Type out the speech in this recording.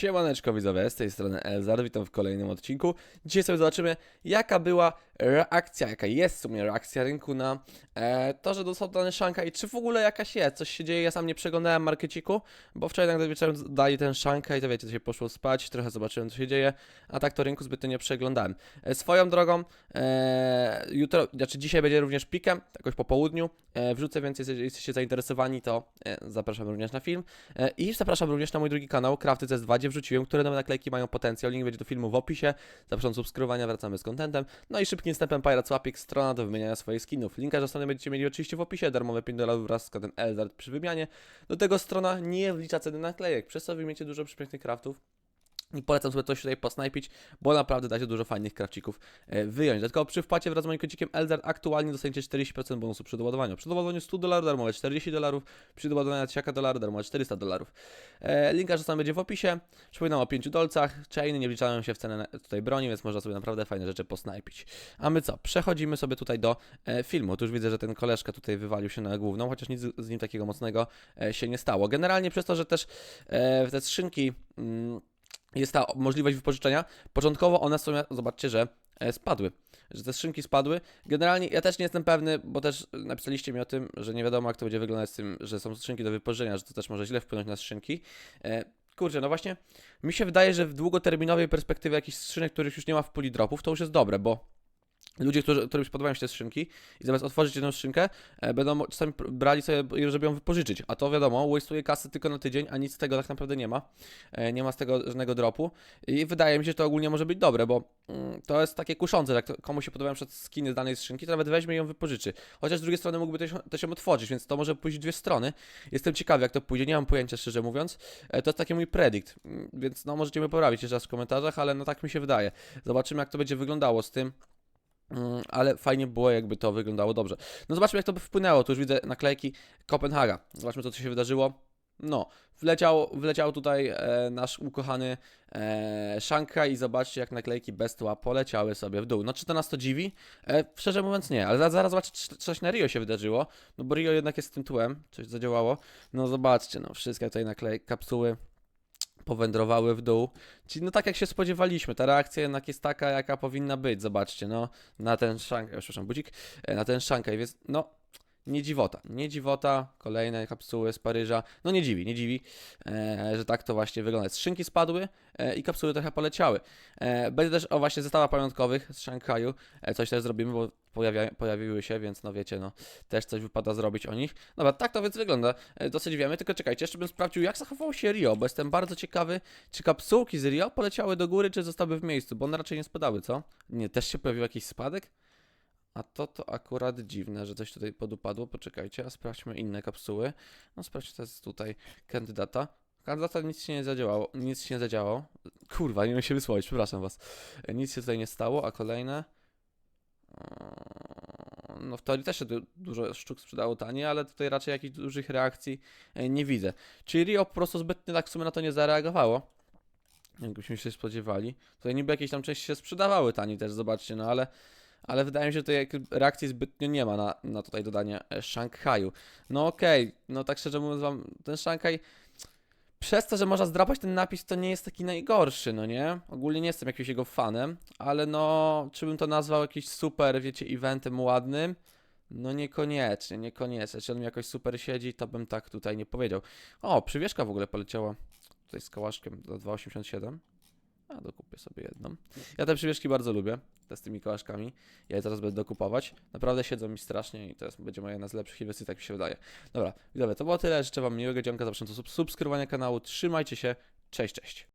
Siemaneczko widzowie, z tej strony Elzar, witam w kolejnym odcinku. Dzisiaj sobie zobaczymy, jaka była reakcja, jaka jest w sumie reakcja rynku na e, to, że dostał dany Shanghai i czy w ogóle jakaś jest, coś się dzieje, ja sam nie przeglądałem markeciku, bo wczoraj tak wieczorem dali ten Shanghai, to wiecie, to się poszło spać, trochę zobaczyłem, co się dzieje, a tak to rynku zbytnio nie przeglądałem. E, swoją drogą, e, jutro, znaczy dzisiaj będzie również pikiem, jakoś po południu, e, wrzucę, więc jeżeli jesteście zainteresowani, to e, zapraszam również na film. E, I zapraszam również na mój drugi kanał, Crafty CS2, wrzuciłem, które nowe naklejki mają potencjał. Link będzie do filmu w opisie. Zapraszam do subskrybowania, wracamy z contentem. No i szybkim wstępem Pirates Łapik, strona do wymieniania swoich skinów. Linka do strony będziecie mieli oczywiście w opisie, darmowe 5 dolarów wraz z kodem ELZARD przy wymianie. Do tego strona nie wlicza ceny naklejek, przez co wyjmiecie dużo przepięknych craftów. I polecam sobie coś tutaj posnajpić, bo naprawdę da się dużo fajnych krawcików e, wyjąć. Dodatkowo przy wpłacie wraz z moim kocikiem Eldar aktualnie dostaniecie 40% bonusu przy doładowaniu. Przy doładowaniu 100 dolarów darmowe 40 dolarów, przy doładowaniu 1000 dolarów darmowe 400 dolarów. Linka czasami będzie w opisie. Przypominam o 5 dolcach. Chainy nie wliczają się w cenę tutaj broni, więc można sobie naprawdę fajne rzeczy posnajpić. A my co? Przechodzimy sobie tutaj do e, filmu. Tu już widzę, że ten koleżka tutaj wywalił się na główną, chociaż nic z nim takiego mocnego e, się nie stało. Generalnie przez to, że też te skrzynki... Mm, jest ta możliwość wypożyczenia. Początkowo one są, zobaczcie, że e, spadły, że te skrzynki spadły. Generalnie ja też nie jestem pewny, bo też napisaliście mi o tym, że nie wiadomo jak to będzie wyglądać z tym, że są skrzynki do wypożyczenia, że to też może źle wpłynąć na skrzynki. E, kurczę, no właśnie, mi się wydaje, że w długoterminowej perspektywie jakichś skrzynek, których już nie ma w puli dropów, to już jest dobre, bo Ludzie, którzy, którym spodobają się te skrzynki i zamiast otworzyć jedną skrzynkę, e, będą czasami brali sobie, żeby ją wypożyczyć. A to wiadomo, waste'uje kasy tylko na tydzień, a nic z tego tak naprawdę nie ma. E, nie ma z tego żadnego dropu. I wydaje mi się, że to ogólnie może być dobre, bo mm, to jest takie kuszące, jak to, komuś się podobają przed skiny z danej skrzynki, to nawet weźmie i ją wypożyczy. Chociaż z drugiej strony mógłby też ją otworzyć, więc to może pójść w dwie strony. Jestem ciekawy, jak to pójdzie, nie mam pojęcia, szczerze mówiąc. E, to jest taki mój predikt, Mm, więc no możecie mnie poprawić jeszcze raz w komentarzach, ale no tak mi się wydaje. Zobaczymy, jak to będzie wyglądało z tym. Mm, ale fajnie było, jakby to wyglądało dobrze. No zobaczmy, jak to by wpłynęło. Tu już widzę naklejki Kopenhaga. Zobaczmy, co tu się wydarzyło. No, wleciał, wleciał tutaj e, nasz ukochany e, i zobaczcie, jak naklejki bez tła poleciały sobie w dół. No, czy to nas to dziwi? E, szczerze mówiąc nie, ale zaraz, zaraz zobaczę, czy coś na Rio się wydarzyło. No, bo Rio jednak jest z tym tłem, coś zadziałało. No, zobaczcie, no, wszystkie tutaj naklejki, kapsuły powędrowały w dół. Czyli no tak jak się spodziewaliśmy, ta reakcja jednak jest taka, jaka powinna być. Zobaczcie, no, na ten Shanghai, przepraszam, budzik, e, na ten Shanghai, więc no, nie dziwota, nie dziwota, kolejne kapsuły z Paryża, no nie dziwi, nie dziwi, e, że tak to właśnie wygląda. Skrzynki spadły e, i kapsuły trochę poleciały. E, będzie też o właśnie zestawach pamiątkowych z Szanghaju, e, coś też zrobimy, bo pojawia, pojawiły się, więc no wiecie, no, też coś wypada zrobić o nich. Dobra, tak to więc wygląda, e, dosyć wiemy, tylko czekajcie, jeszcze bym sprawdził, jak zachowało się Rio, bo jestem bardzo ciekawy, czy kapsułki z Rio poleciały do góry, czy zostały w miejscu, bo one raczej nie spadały, co? Nie, też się pojawił jakiś spadek? A to to akurat dziwne, że coś tutaj podupadło. Poczekajcie, a sprawdźmy inne kapsuły. No sprawdźcie teraz tutaj kandydata. Kandydata nic się nie zadziałało, nic się nie zadziałało. Kurwa, nie umiem się wysłowić, przepraszam was. Nic się tutaj nie stało, a kolejne... Eee, No w teorii też się du- dużo sztuk sprzedało taniej, ale tutaj raczej jakichś dużych reakcji e, nie widzę. Czyli Rio po prostu zbytnio tak w sumie na to nie zareagowało. Jakbyśmy się spodziewali. Tutaj niby jakieś tam części się sprzedawały taniej też, zobaczcie, no ale... Ale wydaje mi się, że tej reakcji zbytnio nie ma na, na tutaj dodanie e, Szanghaju. No okej, no tak szczerze mówiąc wam, ten Szanghaj przez to, że można zdrapać ten napis, to nie jest taki najgorszy, no nie? Ogólnie nie jestem jakimś jego fanem, ale no, czy bym to nazwał jakiś super, wiecie, eventem ładnym? No niekoniecznie, niekoniecznie. Jeśli on mi jakoś super siedzi, to bym tak tutaj nie powiedział. O, przywieszka w ogóle poleciała tutaj z kałaszkiem za 2,87. Dokupię sobie jedną. Ja te przywieszki bardzo lubię, te z tymi kołaszkami. Ja je teraz będę dokupować. Naprawdę siedzą mi strasznie i to jest, będzie moja jedna z lepszych inwestycji, tak mi się wydaje. Dobra, widzowie, to było tyle. Życzę wam miłego dzionka, zapraszam do sub- subskrybowania kanału. Trzymajcie się. Cześć, cześć.